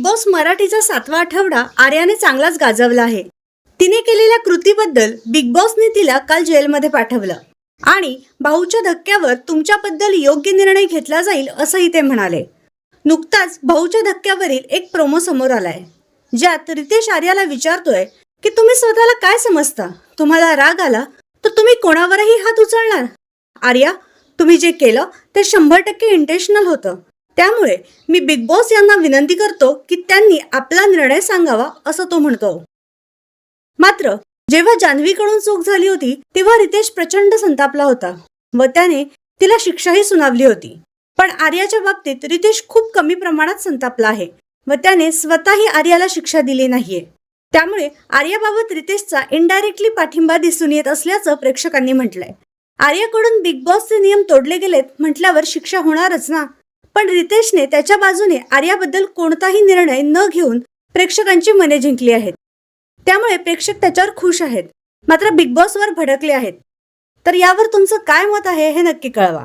Big boss मराठीचा सातवा आठवडा आर्याने चांगलाच गाजवला आहे. तिने केलेल्या कृतीबद्दल बिग बॉसने तिला काल जेलमध्ये पाठवलं. आणि भाऊच्या धक्क्यावर तुमच्याबद्दल योग्य निर्णय घेतला जाईल असंही ते म्हणाले. नुकताच भाऊच्या धक्क्यावरील एक प्रोमो समोर आलाय. ज्यात रितेश आर्याला विचारतोय की तुम्ही स्वतःला काय समजता? तुम्हाला राग आला? तर तुम्ही कोणावरही हात उचलणार? आर्या तुम्ही जे केलं ते शंभर टक्के इंटेन्शनल होतं. त्यामुळे मी बिग बॉस यांना विनंती करतो की त्यांनी आपला निर्णय सांगावा असं तो म्हणतो. मात्र जेव्हा जान्हवीकडून चूक झाली होती तेव्हा रितेश प्रचंड संतापला होता व त्याने तिला शिक्षाही सुनावली होती. पण आर्याच्या बाबतीत रितेश खूप कमी प्रमाणात संतापला आहे व त्याने स्वतःही आर्याला शिक्षा दिली नाहीये. त्यामुळे आर्याबाबत रितेशचा इनडायरेक्टली पाठिंबा दिसून येत असल्याचं प्रेक्षकांनी म्हटलंय. आर्याकडून बिग बॉसचे नियम तोडले गेलेत म्हटल्यावर शिक्षा होणारच ना? पण रितेशने त्याच्या बाजूने आर्याबद्दल कोणताही निर्णय न घेऊन प्रेक्षकांची मने जिंकली आहेत. त्यामुळे प्रेक्षक त्याच्यावर खुश आहेत. मात्र बिग बॉसवर भडकले आहेत. तर यावर तुमचं काय मत आहे हे नक्की कळवा.